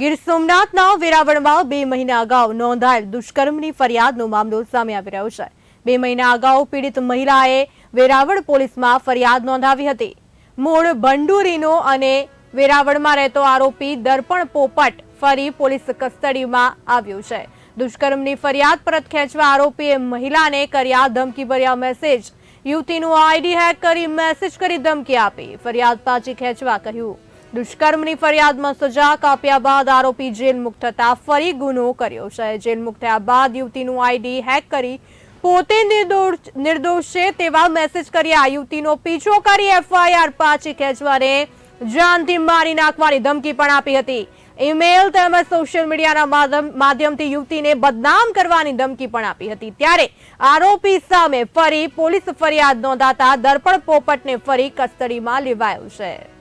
ગીર સોમનાથના વેરાવળમાં બે મહિના અગાઉ નોંધાયેલ દુષ્કર્મની ફરિયાદનો મામલો સામે આવી રહ્યો છે. બે મહિના અગાઉ પીડિત મહિલાએ વેરાવળ પોલીસમાં ફરિયાદ નોંધાવી હતી. મૂળ ભંડુરીનો અને વેરાવળમાં રહેતો આરોપી દર્પણ પોપટ ફરી પોલીસ કસ્ટડીમાં આવ્યો છે. દુષ્કર્મની ફરિયાદ પરત ખેંચવા આરોપીએ મહિલાને કર્યા ધમકીભર્યા મેસેજ. યુવતીનું આઈડી હેક કરી મેસેજ કરી ધમકી આપી. ફરિયાદ પાછી ખેંચવા કહ્યું. દુષ્કર્મની ફરિયાદમાં સજા કાપ્યા બાદ આરોપી જેલ મુક્ત થતા ફરી ગુનો કર્યો છે. જેલ મુક્ત થયા બાદ યુવતીનું આઈડી હેક કરી પોતે નિર્દોષ છે તેવા મેસેજ કર્યા યુવતીનો પીછો કરી એફઆઈઆર પાછી ખેંચવાને જાનથી મારી નાખવાની ધમકી પણ આપી હતી. ઈમેલ તેમજ સોશિયલ મીડિયાના માધ્યમ- માધ્યમથી યુવતીને બદનામ કરવાની ધમકી પણ આપી હતી. ત્યારે આરોપી સામે ફરી પોલીસ ફરિયાદ નોંધાતા દર્પણ પોપટને ફરી કસ્ટડીમાં લેવાયો છે.